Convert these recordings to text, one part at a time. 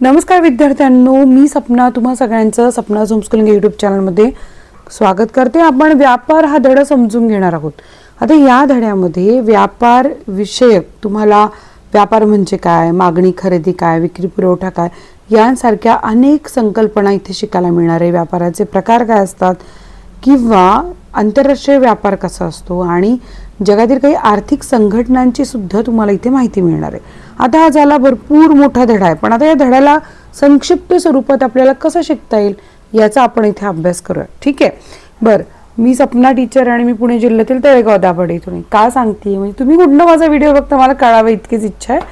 नमस्कार विद्यार्थ्यांनो मी सपना तुम्हा सगळ्यांचं सपना झोमस्कुलिंग यूट्यूब चॅनलमध्ये स्वागत करते. आपण व्यापार हा धडा समजून घेणार आहोत. आता या धड्यामध्ये व्यापार विषयक तुम्हाला व्यापार म्हणजे काय मागणी खरेदी काय विक्री पुरवठा काय यांसारख्या अनेक संकल्पना इथे शिकायला मिळणार आहे. व्यापाराचे प्रकार काय असतात किंवा आंतरराष्ट्रीय व्यापार कसा असतो आणि जगातील काही आर्थिक संघटनांची सुद्धा तुम्हाला इथे माहिती मिळणार आहे. आता हा झाला भरपूर मोठा धडा आहे. पण आता या धड्याला संक्षिप्त स्वरूपात आपल्याला कसं शिकता येईल याचा आपण इथे अभ्यास करूया. ठीक आहे? बरं मी सपना टीचर आणि मी पुणे जिल्ह्यातील तळेगाव दाभाडे इथून का सांगते म्हणजे तुम्ही कुठनं माझा व्हिडिओ बघता मला कळावं इतकीच इच्छा आहे.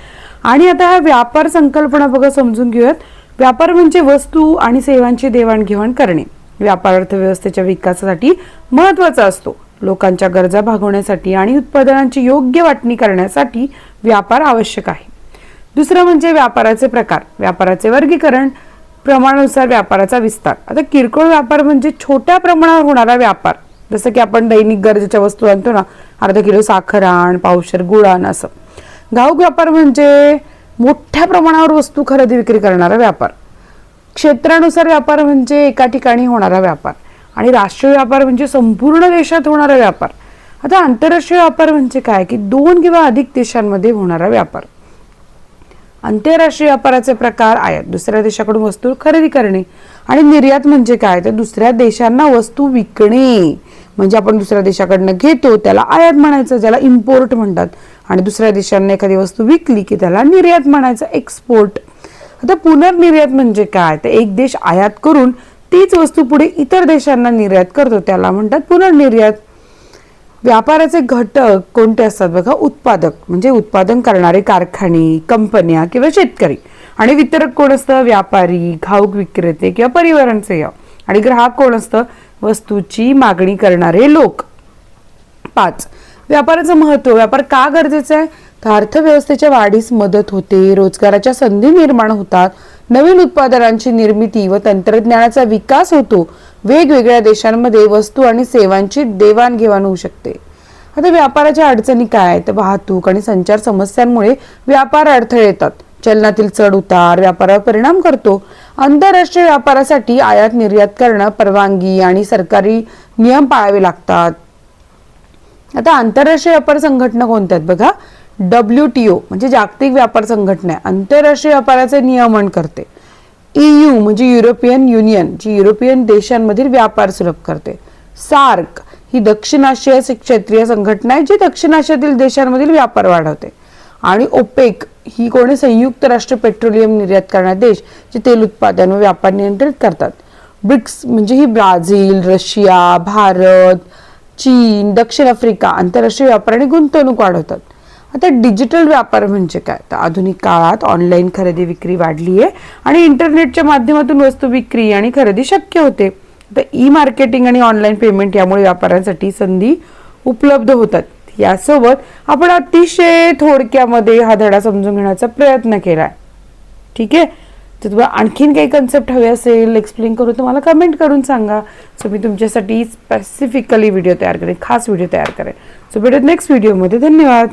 आणि आता हा व्यापार संकल्पना बघा समजून घेऊयात. व्यापार म्हणजे वस्तू आणि सेवांची देवाणघेवाण करणे. व्यापार अर्थव्यवस्थेच्या विकासासाठी महत्त्वाचा असतो. लोकांच्या गरजा भागवण्यासाठी आणि उत्पादनांची योग्य वाटणी करण्यासाठी व्यापार आवश्यक आहे. दुसरं म्हणजे व्यापाराचे प्रकार. व्यापाराचे वर्गीकरण प्रमाणानुसार व्यापाराचा विस्तार. आता किरकोळ व्यापार म्हणजे छोट्या प्रमाणावर होणारा व्यापार. जसं की आपण दैनिक गरजेच्या वस्तू आणतो ना अर्धा किलो साखर आण पावशर गुळ आण असं. घाऊक व्यापार म्हणजे मोठ्या प्रमाणावर वस्तू खरेदी विक्री करणारा व्यापार. क्षेत्रानुसार व्यापार म्हणजे एका ठिकाणी होणारा व्यापार आणि राष्ट्रीय व्यापार म्हणजे संपूर्ण देशात होणारा व्यापार. आता आंतरराष्ट्रीय व्यापार म्हणजे काय? की दोन किंवा अधिक देशांमध्ये होणारा व्यापार. आंतरराष्ट्रीय व्यापाराचे प्रकार आयात दुसऱ्या देशाकडून वस्तू खरेदी करणे. आणि निर्यात म्हणजे काय? तर दुसऱ्या देशांना वस्तू विकणे. म्हणजे आपण दुसऱ्या देशाकडनं घेतो त्याला आयात म्हणायचं ज्याला इम्पोर्ट म्हणतात. आणि दुसऱ्या देशांना एखादी वस्तू विकली की त्याला निर्यात म्हणायचं एक्सपोर्ट आता पुनर्निर्यात म्हणजे काय? तर एक देश आयात करून तीच वस्तू पुढे इतर देशांना निर्यात करतो त्याला म्हणतात पुनर्निर्यात. व्यापाराचे घटक कोणते असतात बघा? उत्पादक म्हणजे उत्पादन करणारे कारखाने कंपन्या किंवा शेतकरी. आणि वितरक कोण असतं? व्यापारी घाऊक विक्रेते किंवा परिवहन सेवा आणि ग्राहक कोण असतं? वस्तूची मागणी करणारे लोक. पाच व्यापाराचं महत्त्व व्यापार का गरजेचं आहे? तर अर्थव्यवस्थेच्या वाढीस मदत होते रोजगाराच्या संधी निर्माण होतात नवीन उत्पादनांची निर्मिती व तंत्रज्ञानाचा विकास होतो. वेगवेगळ्या देशांमध्ये वस्तू आणि सेवांची देवाणघेवाण होऊ शकते. आता व्यापाराच्या अडचणी काय? आहेत? वाहतूक आणि संचार समस्यांमुळे व्यापार अडथळे येतात. चलनातील चढ उतार व्यापारावर परिणाम करतो. आंतरराष्ट्रीय व्यापारासाठी आयात निर्यात करणं परवानगी आणि सरकारी नियम पाळावे लागतात. आता आंतरराष्ट्रीय व्यापार संघटना कोणत्या आहेत? बघा डब्ल्यू टी ओ म्हणजे जागतिक व्यापार संघटना आहे आंतरराष्ट्रीय व्यापाराचे नियमन करते. EU म्हणजे युरोपियन युनियन जी युरोपियन देशांमधील व्यापार सुलभ करते. सार्क ही दक्षिण आशिया क्षेत्रीय संघटना आहे जी दक्षिण आशियातील देशांमधील व्यापार वाढवते. आणि ओपेक ही कोणी संयुक्त राष्ट्र पेट्रोलियम निर्यात करणारे देश जे तेल उत्पादन व व्यापार नियंत्रित करतात. ब्रिक्स म्हणजे ही ब्राझील रशिया भारत चीन दक्षिण आफ्रिका आंतरराष्ट्रीय व्यापार आणि गुंतवणूक वाढवतात. आता डिजिटल व्यापार म्हणजे काय? तर आधुनिक काळात ऑनलाईन खरेदी विक्री वाढली आहे आणि इंटरनेटच्या माध्यमातून वस्तू विक्री आणि खरेदी शक्य होते. तर ई मार्केटिंग आणि ऑनलाईन पेमेंट यामुळे व्यापाऱ्यांसाठी संधी उपलब्ध होतात. यासोबत आपण अतिशय थोडक्यामध्ये हा धडा समजून घेण्याचा प्रयत्न केला आहे ठीक? आहे तर तुम्हाला आणखीन काही कन्सेप्ट हवे असेल एक्सप्लेन करू तर मला कमेंट करून सांगा. सो मी तुमच्यासाठी स्पेसिफिकली व्हिडिओ तयार करेन खास व्हिडिओ तयार करेन. सो भेटत नेक्स्ट व्हिडिओमध्ये धन्यवाद.